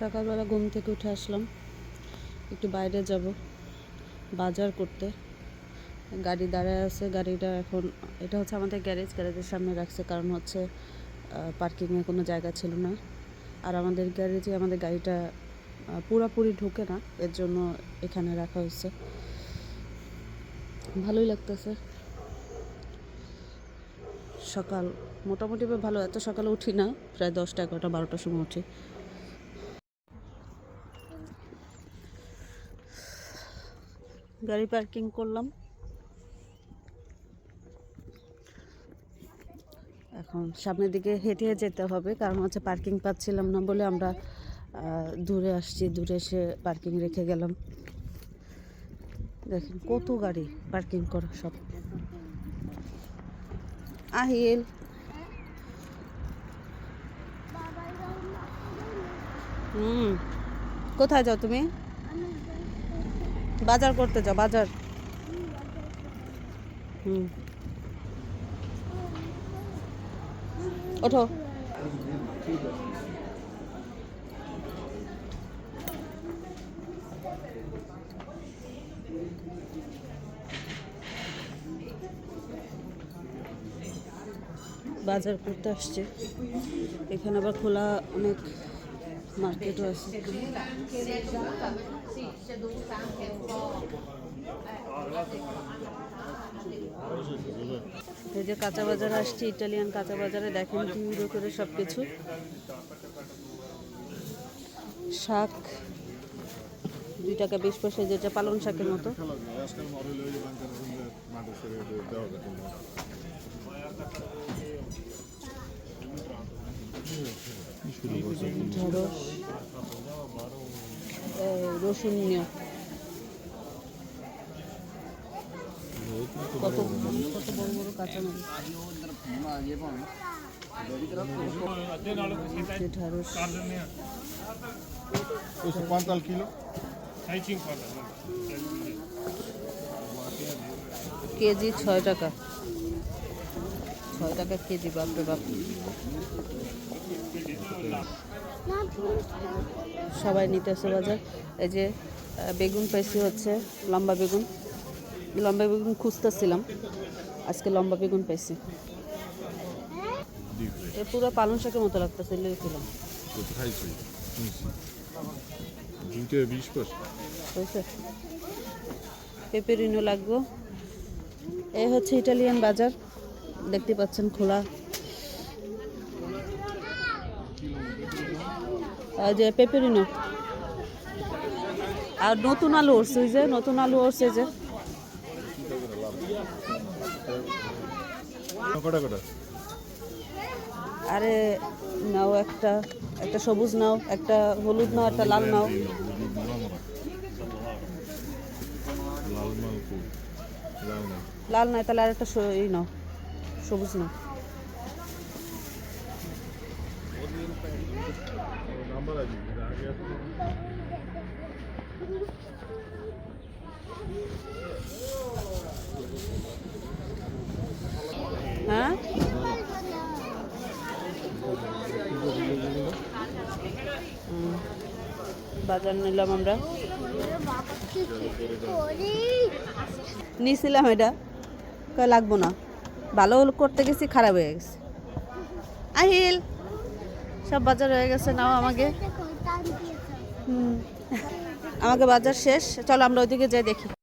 সকালবেলা ঘুম থেকে উঠে আসলাম। একটু বাইরে যাব, বাজার করতে। গাড়ি দাঁড়ায় আছে, গাড়িটা এখন, এটা হচ্ছে আমাদের গ্যারেজ, গ্যারেজের সামনে রাখছে কারণ হচ্ছে পার্কিংয়ে কোনো জায়গা ছিল না। আর আমাদের গ্যারেজে আমাদের গাড়িটা পুরাপুরি ঢোকে না, এর জন্য এখানে রাখা হয়েছে। ভালোই লাগতেছে। সকাল, মোটামুটি ভালো, এত সকালে উঠি না, প্রায় দশটা এগারোটা, বারোটার সময় উঠি। গাড়ি পার্কিং করলাম। এখন সামনের দিকে হেঁটে যেতে হবে, কারণ হচ্ছে পার্কিং পাচ্ছিলাম না বলে আমরা দূরে আসছি, দূরে এসে পার্কিং রেখে গেলাম। দেখেন কত গাড়ি পার্কিং করা সব। আহিল। হুম। কোথায় যাও তুমি? বাজার করতে যাও বাজার। হুম। ওঠো। বাজার করতে আসছে। এখানে আবার খোলা অনেক মার্কেটও আছে এই যে কাঁচা বাজার আসছে ইটালিয়ান কাঁচা বাজারে দেখেন ইউরো করে সব কিছু শাক দুই টাকা বিশ পয়সা যেটা পালং শাকের মতো। ঢেঁড়স রসুন নিয়ে। কত কত বড় বড় কাঁচামরিচ? যে ঢেঁড়স chilo? 6,50 কেজি ছয় টাকা। ছয় টাকা কেজি বাপরে বাপ। সবাই নিতেছে বাজার। এই যে বেগুন পেয়েছি হচ্ছে, লম্বা বেগুন। লম্বা বেগুন খুঁজতেছিলাম, আজকে লম্বা বেগুন পেয়েছি এ পুরো পালং শাকের মতো লাগতেছে লিখেছিলাম পেপেরিনো লাগবো। এই হচ্ছে ইটালিয়ান বাজার। দেখতে পাচ্ছেন খোলা। যে পেপেরিনো। আর নতুন আলু উঠছে যে নতুন আলু উঠছে যে। আরে নাও একটা একটা সবুজ নাও একটা হলুদ নাও একটা লাল নাও। লাল নয় তাহলে আর একটা নাও। সবুজ আগে হ্যাঁ? বাজার নিলাম আমরা। নিয়েছিলাম এটা। লাগবো না। ভালো করতে গেছি খারাপ হয়ে গেছে। আহিল সব বাজার হয়ে গেছে নাও আমাকে হুম। আমাকে বাজার শেষ চলো আমরা ওইদিকে যাই দেখি।